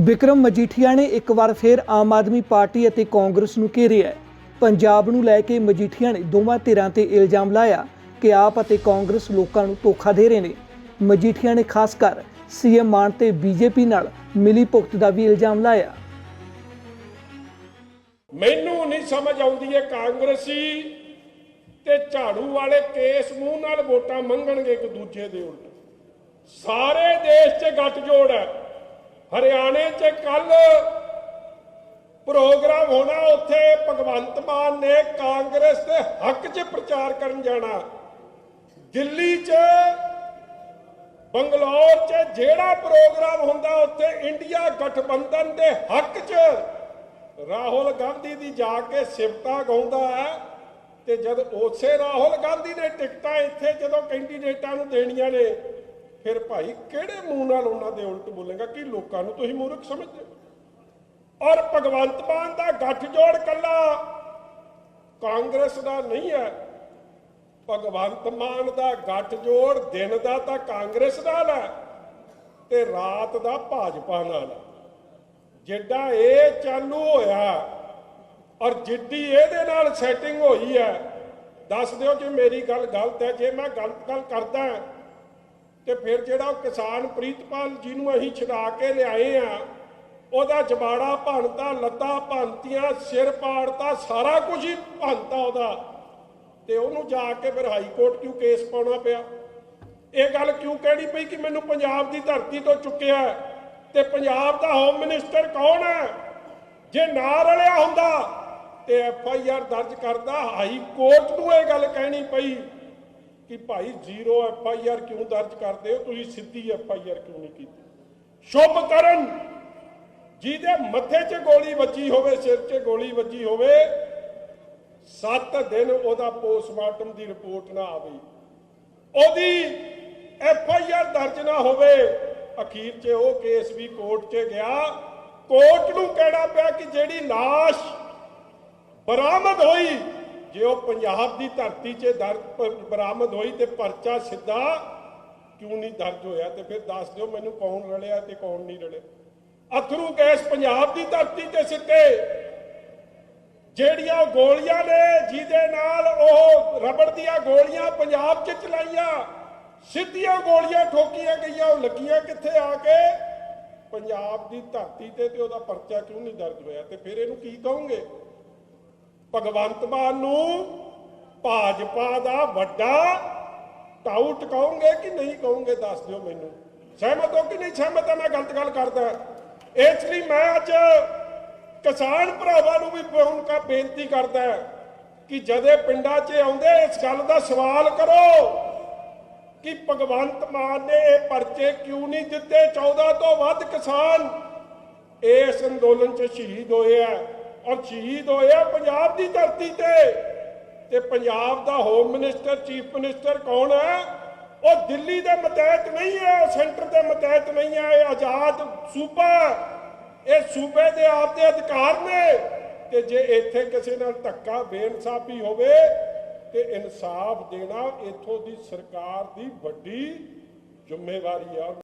ਵਿਕਰਮ ਮਜੀਠੀਆ ਨੇ ਇੱਕ ਵਾਰ ਫਿਰ ਆਮ ਆਦਮੀ ਪਾਰਟੀ ਅਤੇ ਕਾਂਗਰਸ ਨੂੰ ਘੇਰਿਆ ਹੈ। ਪੰਜਾਬ ਨੂੰ ਲੈ ਕੇ ਮਜੀਠੀਆ ਨੇ ਦੋਵਾਂ ਧਿਰਾਂ ਤੇ ਇਲਜ਼ਾਮ ਲਾਇਆ ਕਿ ਆਪ ਅਤੇ ਕਾਂਗਰਸ ਲੋਕਾਂ ਨੂੰ ਧੋਖਾ ਦੇ ਰਹੇ ਨੇ। ਮਜੀਠੀਆ ਨੇ ਖਾਸ ਕਰ ਸੀਐਮ ਮਾਨ ਤੇ ਬੀਜੇਪੀ ਨਾਲ ਮਿਲੀ ਭੁਗਤ ਦਾ ਵੀ ਇਲਜ਼ਾਮ ਲਾਇਆ। ਮੈਨੂੰ ਨਹੀਂ ਸਮਝ ਆਉਂਦੀ ਹੈ ਕਾਂਗਰਸੀ ਤੇ ਝਾੜੂ ਵਾਲੇ ਕੇਸ ਮੂੰਹ ਨਾਲ ਵੋਟਾਂ ਮੰਗਣਗੇ ਇੱਕ ਦੂਜੇ ਦੇ ਉਲਟ। ਸਾਰੇ ਦੇਸ਼ 'ਚ ਗੱਠਜੋੜ ਹੈ। ਹਰਿਆਣੇ 'ਚ ਕੱਲ ਪ੍ਰੋਗਰਾਮ ਹੋਣਾ, ਉੱਥੇ ਭਗਵੰਤ ਮਾਨ ਨੇ ਕਾਂਗਰਸ ਦੇ ਹੱਕ 'ਚ ਪ੍ਰਚਾਰ ਕਰਨ ਜਾਣਾ। ਦਿੱਲੀ 'ਚ, ਬੰਗਲੌਰ 'ਚ ਜਿਹੜਾ ਪ੍ਰੋਗਰਾਮ ਹੁੰਦਾ, ਉੱਥੇ ਇੰਡੀਆ ਗਠਬੰਧਨ ਦੇ ਹੱਕ 'ਚ ਰਾਹੁਲ ਗਾਂਧੀ ਦੀ ਜਾ ਕੇ ਸਿਫਤਾਂ ਗਾਉਂਦਾ ਹੈ ਤੇ ਜਦ ਉਸੇ ਰਾਹੁਲ ਗਾਂਧੀ ਨੇ ਟਿਕਟਾਂ ਇੱਥੇ ਜਦੋਂ ਕੈਂਡੀਡੇਟਾਂ ਨੂੰ ਦੇਣੀਆਂ ਨੇ ਫਿਰ ਭਾਈ ਕਿਹੜੇ ਮੂੰਹ ਨਾਲ ਉਹਨਾਂ ਦੇ ਉਲਟ ਬੋਲੇਗਾ ਕਿ ਲੋਕਾਂ ਨੂੰ ਤੁਸੀਂ ਮੂਰਖ ਸਮਝਦੇ ਔਰ ਭਗਵੰਤ ਮਾਨ ਦਾ ਗੱਠਜੋੜ ਕੱਲਾ ਕਾਂਗਰਸ ਦਾ ਨਹੀਂ ਹੈ। ਭਗਵੰਤ ਮਾਨ ਦਾ ਗੱਠਜੋੜ ਦਿਨ ਦਾ ਤਾਂ ਕਾਂਗਰਸ ਨਾਲ ਹੈ ਤੇ ਰਾਤ ਦਾ ਭਾਜਪਾ ਨਾਲ ਹੈ। ਜਿੱਡਾ ਇਹ ਚਾਲੂ ਹੋਇਆ ਔਰ ਜਿੱਡੀ ਇਹਦੇ ਨਾਲ ਸੈਟਿੰਗ ਹੋਈ ਹੈ, ਦੱਸ ਦਿਓ ਜੇ ਮੇਰੀ ਗੱਲ ਗਲਤ ਹੈ, ਜੇ ਮੈਂ ਗਲਤ ਗੱਲ ਕਰਦਾ ਤੇ ਫਿਰ ਜਿਹੜਾ ਉਹ ਕਿਸਾਨ ਪ੍ਰੀਤਪਾਲ ਜੀ ਨੂੰ ਅਸੀਂ ਛਡਾ ਕੇ ਲਿਆਏ ਆ, ਉਹਦਾ ਜਬਾੜਾ ਭੰਨਤਾ, ਲੱਤਾਂ ਭੰਨਤੀਆਂ, ਸਿਰ ਪਾੜਤਾ, ਸਾਰਾ ਕੁਝ ਹੀ ਭੰਨਤਾ ਉਹਦਾ। ਤੇ ਉਹਨੂੰ ਜਾ ਕੇ ਫਿਰ ਹਾਈ ਕੋਰਟ ਕਿਉਂ ਕੇਸ ਪਾਉਣਾ ਪਿਆ? ਇਹ ਗੱਲ ਕਿਉਂ ਕਹਿਣੀ ਪਈ ਕਿ ਮੈਨੂੰ ਪੰਜਾਬ ਦੀ ਧਰਤੀ ਤੋਂ ਚੁੱਕਿਆ ਤੇ ਪੰਜਾਬ ਦਾ ਹੋਮ ਮਿਨਿਸਟਰ ਕੌਣ ਹੈ? ਜੇ ਨਾ ਰਲਿਆ ਹੁੰਦਾ, ਤੇ ਐਫ ਆਈ ਆਰ ਦਰਜ ਕਰਦਾ, ਹਾਈ ਕੋਰਟ ਨੂੰ ਇਹ ਗੱਲ ਕਹਿਣੀ ਪਈ। ਕਿ ਭਾਈ ਜ਼ੀਰੋ ਐਫ ਆਈ ਆਰ ਕਿਉਂ ਦਰਜ ਕਰਦੇ ਹੋ? ਤੁਸੀਂ ਸਿੱਧੀ ਐਫ ਆਈ ਆਰ ਕਿਉਂ ਨਹੀਂ ਕੀਤੀ? ਸ਼ੁਭ ਜਿਹਦੇ ਮੱਥੇ 'ਚ ਗੋਲੀ ਵੱਜੀ ਹੋਵੇ, ਸਿਰ 'ਚ ਗੋਲੀ ਵੱਜੀ ਹੋਵੇ 7 ਦਿਨ ਉਹਦਾ ਪੋਸਟਮਾਰਟਮ ਦੀ ਰਿਪੋਰਟ ਨਾ ਆਵੇ। ਉਹਦੀ ਐਫ ਆਈ ਆਰ ਦਰਜ ਨਾ ਹੋਵੇ, ਅਖੀਰ 'ਚ ਉਹ ਕੇਸ ਵੀ ਕੋਰਟ 'ਚ ਗਿਆ। ਕੋਰਟ ਨੂੰ ਕਹਿਣਾ ਪਿਆ ਕਿ ਜਿਹੜੀ ਲਾਸ਼ ਬਰਾਮਦ ਹੋਈ ਜੇ ਉਹ ਪੰਜਾਬ ਦੀ ਧਰਤੀ 'ਚ ਦਰਜ ਬਰਾਮਦ ਹੋਈ ਤੇ ਪਰਚਾ ਸਿੱਧਾ ਕਿਉਂ ਨਹੀਂ ਦਰਜ ਹੋਇਆ ਤੇ ਫਿਰ ਦੱਸ ਦਿਓ ਮੈਨੂੰ ਕੌਣ ਰਲਿਆ ਤੇ ਕੌਣ ਨਹੀਂ ਰਲਿਆ। ਅਥਰੂ ਗੈਸ ਪੰਜਾਬ ਦੀ ਧਰਤੀ 'ਤੇ ਸਿੱਟੇ। ਜਿਹੜੀਆਂ ਗੋਲੀਆਂ ਨੇ, ਜਿਹਦੇ ਨਾਲ ਉਹ ਰਬੜ ਦੀਆਂ ਗੋਲੀਆਂ ਪੰਜਾਬ 'ਚ ਚਲਾਈਆਂ, ਸਿੱਧੀਆਂ ਗੋਲੀਆਂ ਠੋਕੀਆਂ ਗਈਆਂ, ਉਹ ਲੱਗੀਆਂ ਕਿੱਥੇ ਆ ਕੇ? ਪੰਜਾਬ ਦੀ ਧਰਤੀ ਤੇ ਤੇ ਉਹਦਾ ਪਰਚਾ ਕਿਉਂ ਨਹੀਂ ਦਰਜ ਹੋਇਆ ਤੇ ਫਿਰ ਇਹਨੂੰ ਕੀ ਕਹੋਗੇ? ਭਗਵੰਤ ਮਾਨ ਨੂੰ ਭਾਜਪਾ ਦਾ ਵੱਡਾ ਟਾਊਟ ਕਹੋਗੇ ਕਿ ਨਹੀਂ ਕਹੋਗੇ, ਦੱਸ ਦਿਓ ਮੈਨੂੰ। ਸਹਿਮਤ ਹੋ ਕਿ ਨਹੀਂ ਸਹਿਮਤ ਹੈ ਮੈਂ ਗਲਤ ਗੱਲ ਕਰਦਾ। ਇਸ ਲਈ ਮੈਂ ਅੱਜ ਕਿਸਾਨ ਭਰਾਵਾਂ ਨੂੰ ਵੀ ਫੋਨ ਕਰ ਬੇਨਤੀ ਕਰਦਾ ਕਿ ਜਦੇ ਪਿੰਡਾਂ 'ਚ ਆਉਂਦੇ ਇਸ ਗੱਲ ਦਾ ਸਵਾਲ ਕਰੋ ਕਿ ਭਗਵੰਤ ਮਾਨ ਨੇ ਇਹ ਪਰਚੇ ਕਿਉਂ ਨਹੀਂ ਦਿੱਤੇ? 14 ਤੋਂ ਵੱਧ ਕਿਸਾਨ ਇਸ ਅੰਦੋਲਨ 'ਚ ਸ਼ਹੀਦ ਹੋਏ ਆ। ਔਰ ਸ਼ਹੀਦ ਹੋਏ ਪੰਜਾਬ ਦੀ ਧਰਤੀ ਤੇ। ਤੇ ਪੰਜਾਬ ਦਾ ਹੋਮ ਮਿਨਿਸਟਰ ਚੀਫ ਮਿਨਿਸਟਰ ਕੌਣ ਹੈ? ਉਹ ਦਿੱਲੀ ਦੇ ਮਤਹਿਤ ਨਹੀਂ ਹੈ ਸੈਂਟਰ ਦੇ ਮਤਹਿਤ ਨਹੀਂ ਹੈ, ਇਹ ਆਜ਼ਾਦ ਸੂਬਾ ਇਹ ਸੂਬੇ ਦੇ ਆਪਦੇ ਅਧਿਕਾਰ ਨੇ। ਤੇ ਜੇ ਇੱਥੇ ਕਿਸੇ ਨਾਲ ਧੱਕਾ ਬੇਇਨਸਾਫੀ ਹੋਵੇ, ਤੇ ਇਨਸਾਫ ਦੇਣਾ ਇੱਥੋਂ ਦੀ ਸਰਕਾਰ ਦੀ ਵੱਡੀ ਜ਼ਿੰਮੇਵਾਰੀ ਆ।